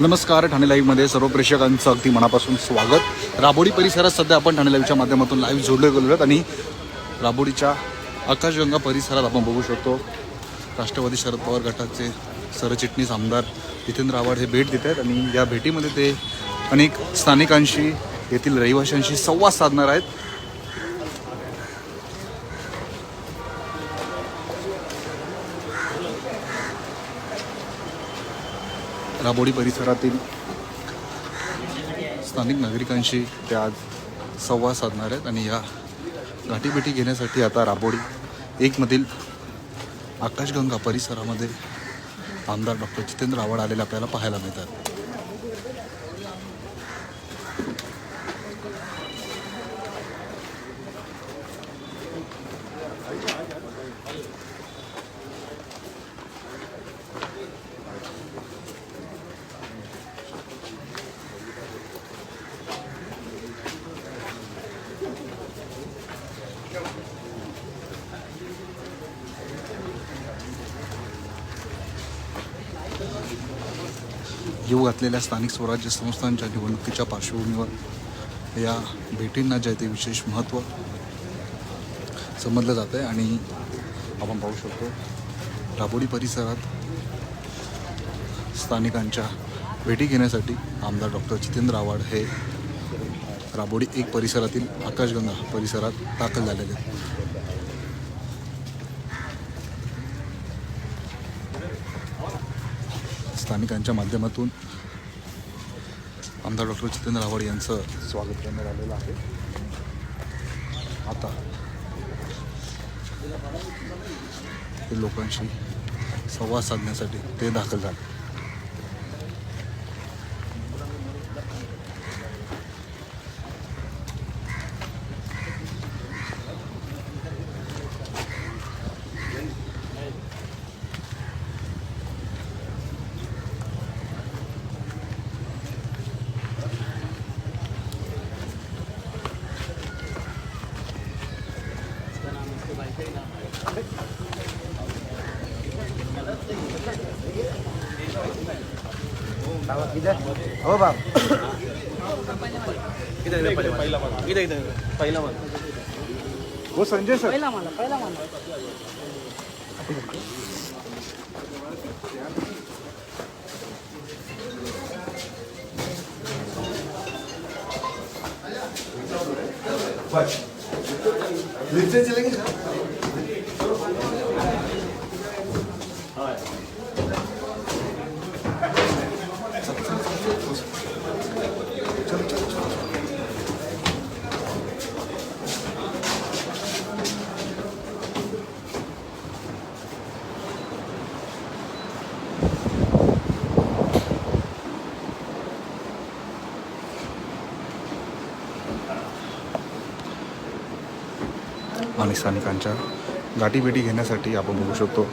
नमस्कार ठाणे लाईव्हमध्ये सर्व प्रेक्षकांचं अगदी मनापासून स्वागत. राबोडी परिसरात सध्या आपण ठाणे लाईव्हच्या माध्यमातून लाईव्ह जोडले गेलो आहोत आणि राबोडीच्या आकाशगंगा परिसरात आपण बघू शकतो. राष्ट्रवादी शरद पवार गटाचे सरचिटणीस आमदार जितेंद्र आव्हाड हे भेट देत आहेत आणि या भेटीमध्ये ते अनेक स्थानिकांशी येथील रहिवाशांशी संवाद साधणार आहेत. राबोडी परिसरातील स्थानिक नागरिकांशी ते आज संवाद साधणार आहेत आणि या गाठीभेटी घेण्यासाठी आता राबोडी एकमधील आकाशगंगा परिसरामध्ये आमदार डॉक्टर जितेंद्र आव्हाड आलेले आपल्याला पाहायला मिळतात. येऊ घातलेल्या स्थानिक स्वराज्य संस्थांच्या निवडणुकीच्या पार्श्वभूमीवर या भेटींना जे आहे ते विशेष महत्त्व समजलं जातं आहे आणि आपण पाहू शकतो राबोडी परिसरात स्थानिकांच्या भेटी घेण्यासाठी आमदार डॉक्टर जितेंद्र आव्हाड हे राबोडी एक परिसरातील आकाशगंगा परिसरात दाखल झालेले आहेत. स्थानिकांच्या माध्यमातून आमदार डॉक्टर जितेंद्र आव्हाड यांचं स्वागत करण्यात आलेलं आहे. आता ते लोकांशी संवाद साधण्यासाठी ते दाखल झाले. हो बाप हो संजय सर पहिला मला पहिला मला नृत्य चलेंगे आणि स्थानिकांच्या गाठीभेटी घेण्यासाठी आपण बघू शकतो.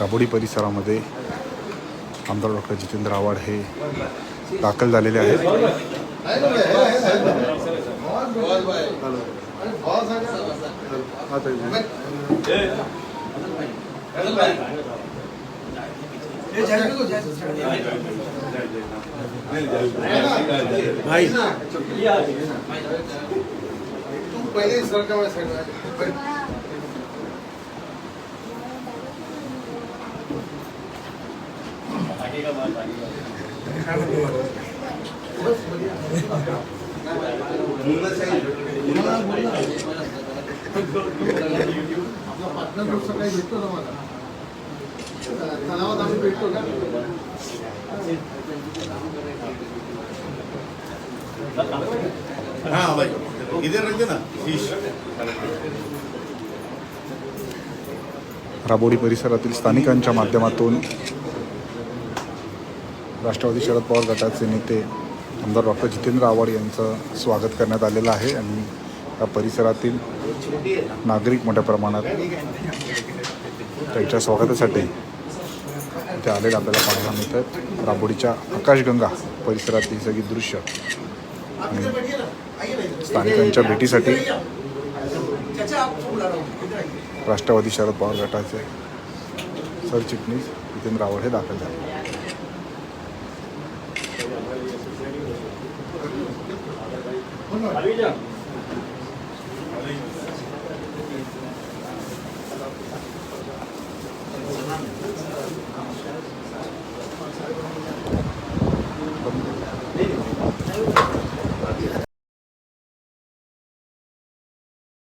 राबोडी परिसरामध्ये आमदार डॉक्टर जितेंद्र आव्हाड हे दाखल झालेले आहेत. पहिले सरकार साईड काही भेटतो ना मला तणावात आम्ही भेटतो का हाँ भाई राबोडी परिसरातील स्थानिकांच्या माध्यमातून राष्ट्रवादी शरद पवार गटाचे नेते आमदार डॉक्टर जितेंद्र आव्हाड यांचं स्वागत करण्यात आलेलं आहे आणि या परिसरातील नागरिक मोठ्या प्रमाणात त्यांच्या स्वागतासाठी ते आलेले आपल्याला पाहायला मिळतात. राबोडीच्या आकाशगंगा परिसरातील सगळी दृश्य आणि स्थानिकांच्या भेटीसाठी राष्ट्रवादी शरद पवार गटाचे सरचिटणीस जितेंद्र रावळ हे दाखल झाले.